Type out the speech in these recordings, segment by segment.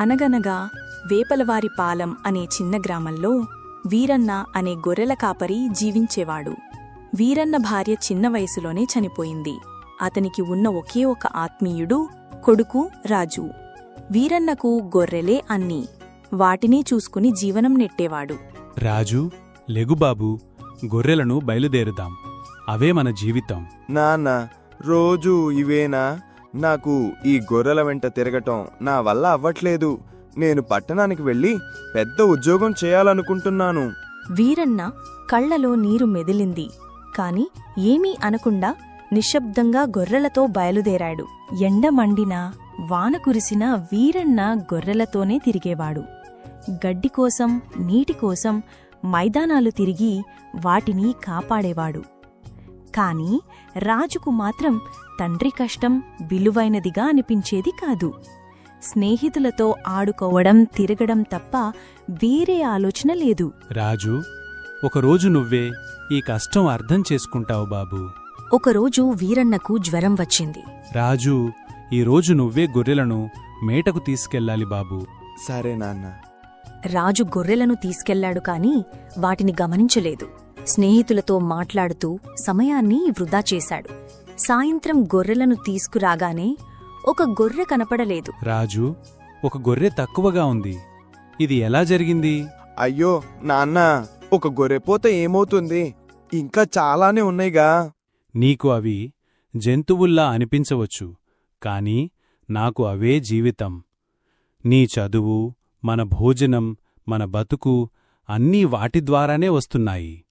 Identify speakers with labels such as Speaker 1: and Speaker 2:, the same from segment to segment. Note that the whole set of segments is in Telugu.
Speaker 1: అనగనగా వేపలవారి పాలెం అనే చిన్న గ్రామంలో వీరన్న అనే గొర్రెల కాపరి జీవించేవాడు. వీరన్న భార్య చిన్న వయసులోనే చనిపోయింది. అతనికి ఉన్న ఒకే ఒక ఆత్మీయుడు కొడుకు రాజు. వీరన్నకు గొర్రెలే అన్నీ. వాటినే చూసుకుని జీవనం నెట్టేవాడు.
Speaker 2: రాజు లెగుబాబు గొర్రెలను బయలుదేరుదాం. అవే మన జీవితం.
Speaker 3: నాన్న రోజూ ఇవేనా? నాకు ఈ గొర్రెల వెంట తిరగటం నా వల్ల అవ్వట్లేదు. నేను పట్టణానికి వెళ్ళి పెద్ద ఉద్యోగం చేయాలనుకుంటున్నాను.
Speaker 1: వీరన్న కళ్ళలో నీరు మెదిలింది. కాని ఏమీ అనకుండా నిశ్శబ్దంగా గొర్రెలతో బయలుదేరాడు. ఎండ మండినా వాన కురిసినా వీరన్న గొర్రెలతోనే తిరిగేవాడు. గడ్డి కోసం నీటి కోసం మైదానాలు తిరిగి వాటిని కాపాడేవాడు. కాని రాజుకు మాత్రం తండ్రి కష్టం విలువైనదిగా అనిపించేది కాదు. స్నేహితులతో ఆడుకోవడం తిరగడం తప్ప వేరే ఆలోచన లేదు.
Speaker 2: రాజు ఒకరోజు నువ్వే ఈ కష్టం అర్థం చేసుకుంటావు బాబు.
Speaker 1: ఒకరోజు వీరన్నకు జ్వరం వచ్చింది.
Speaker 2: రాజు ఈరోజు నువ్వే గొర్రెలను మేటకు తీసుకెళ్ళాలి బాబు.
Speaker 3: సరే నాన్న.
Speaker 1: రాజు గొర్రెలను తీసుకెళ్ళాడు కాని వాటిని గమనించలేదు. స్నేహితులతో మాట్లాడుతూ సమయాన్ని వృధా చేశాడు. సాయంత్రం గొర్రెలను తీసుకురాగానే ఒక గొర్రె కనపడలేదు.
Speaker 2: రాజు ఒక గొర్రె తక్కువగా ఉంది. ఇది ఎలా జరిగింది?
Speaker 3: అయ్యో నాన్న ఒక గొర్రెపోత ఏమవుతుంది? ఇంకా చాలానే ఉన్నాయిగా.
Speaker 2: నీకు అవి జంతువుల్లా అనిపించవచ్చు కాని నాకు అవే జీవితం. నీ చదువు మన భోజనం మన బతుకు అన్నీ వాటి ద్వారానే వస్తున్నాయి.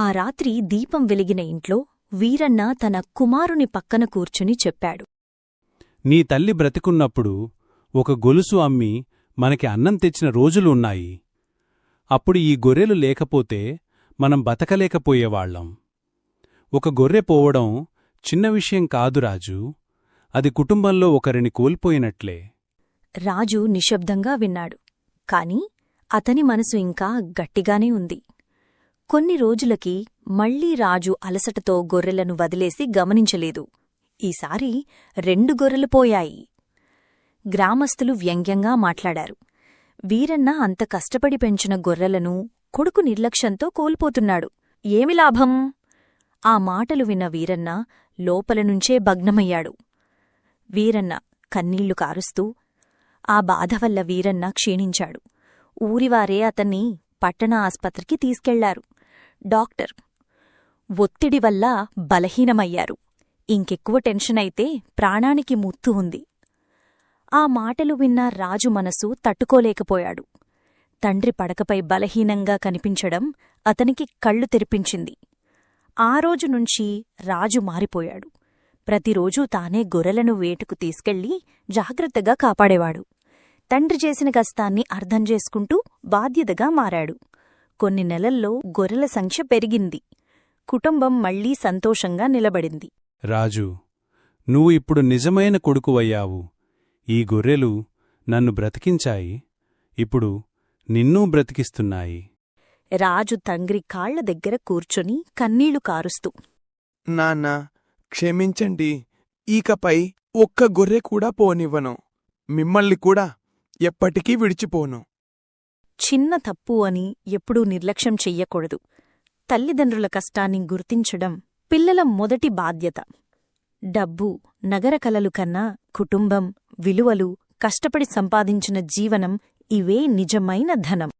Speaker 1: ఆ రాత్రి దీపం వెలిగిన ఇంట్లో వీరన్న తన కుమారుని పక్కన కూర్చుని చెప్పాడు.
Speaker 2: నీ తల్లి బ్రతికున్నప్పుడు ఒక గొలుసు అమ్మి మనకి అన్నం తెచ్చిన రోజులు ఉన్నాయి అప్పుడు ఈ గొర్రెలు లేకపోతే మనం బతకలేకపోయేవాళ్ళం ఒక గొర్రె పోవడం చిన్న విషయం కాదు రాజు. అది కుటుంబంలో ఒకరిని కోల్పోయినట్లే.
Speaker 1: రాజు నిశ్శబ్దంగా విన్నాడు. కాని అతని మనసు ఇంకా గట్టిగానే ఉంది. కొన్ని రోజులకి మళ్ళీ రాజు అలసటతో గొర్రెలను వదిలేసి గమనించలేదు. ఈసారి రెండు గొర్రెలు పోయాయి. గ్రామస్తులు వ్యంగ్యంగా మాట్లాడారు. వీరన్న అంత కష్టపడి పెంచిన గొర్రెలను కొడుకు నిర్లక్ష్యంతో కోల్పోతున్నాడు. ఏమి లాభం? ఆ మాటలు విన్న వీరన్న లోపలనుంచే భగ్నమయ్యాడు. వీరన్న కన్నీళ్ళు కారుస్తూ ఆ బాధ వల్ల వీరన్న క్షీణించాడు. ఊరివారే అతన్ని పట్టణ ఆస్పత్రికి తీసుకెళ్ళారు. డాక్టర్. ఒత్తిడి వల్ల బలహీనమయ్యారు. ఇంకెక్కువ టెన్షన్ అయితే ప్రాణానికి ముత్తు ఉంది. ఆ మాటలు విన్న రాజు మనసు తట్టుకోలేకపోయాడు. తండ్రి పడకపై బలహీనంగా కనిపించడం అతనికి కళ్ళు తెరిపించింది. ఆ రోజు నుంచి రాజు మారిపోయాడు. ప్రతిరోజూ తానే గొర్రెలను వేటుకు తీసుకెళ్ళి జాగ్రత్తగా కాపాడేవాడు. తండ్రి చేసిన కష్టాన్ని అర్థం చేసుకుంటూ బాధ్యతగా మారాడు. కొన్ని నెలల్లో గొర్రెల సంఖ్య పెరిగింది. కుటుంబం మళ్ళీ సంతోషంగా నిలబడింది.
Speaker 2: రాజు నువ్వు ఇప్పుడు నిజమైన కొడుకువయ్యావు. ఈ గొర్రెలు నన్ను బ్రతికించాయి. ఇప్పుడు నిన్నూ బ్రతికిస్తున్నాయి.
Speaker 1: రాజు తంగ్రి కాళ్ళ దగ్గర కూర్చొని కన్నీళ్ళు కారుస్తూ
Speaker 3: నాన్న క్షమించండి. ఈకపై ఒక్క గొర్రె కూడా పోనివ్వను. మిమ్మల్ని కూడా ఎప్పటికీ విడిచిపోను.
Speaker 1: చిన్న తప్పు అని ఎప్పుడూ నిర్లక్ష్యం చెయ్యకూడదు. తల్లిదండ్రుల కష్టాన్ని గుర్తించడం పిల్లల మొదటి బాధ్యత. డబ్బు నగర కలలు కన్నా కుటుంబం విలువలు కష్టపడి సంపాదించిన జీవనం ఇవే నిజమైన ధనం.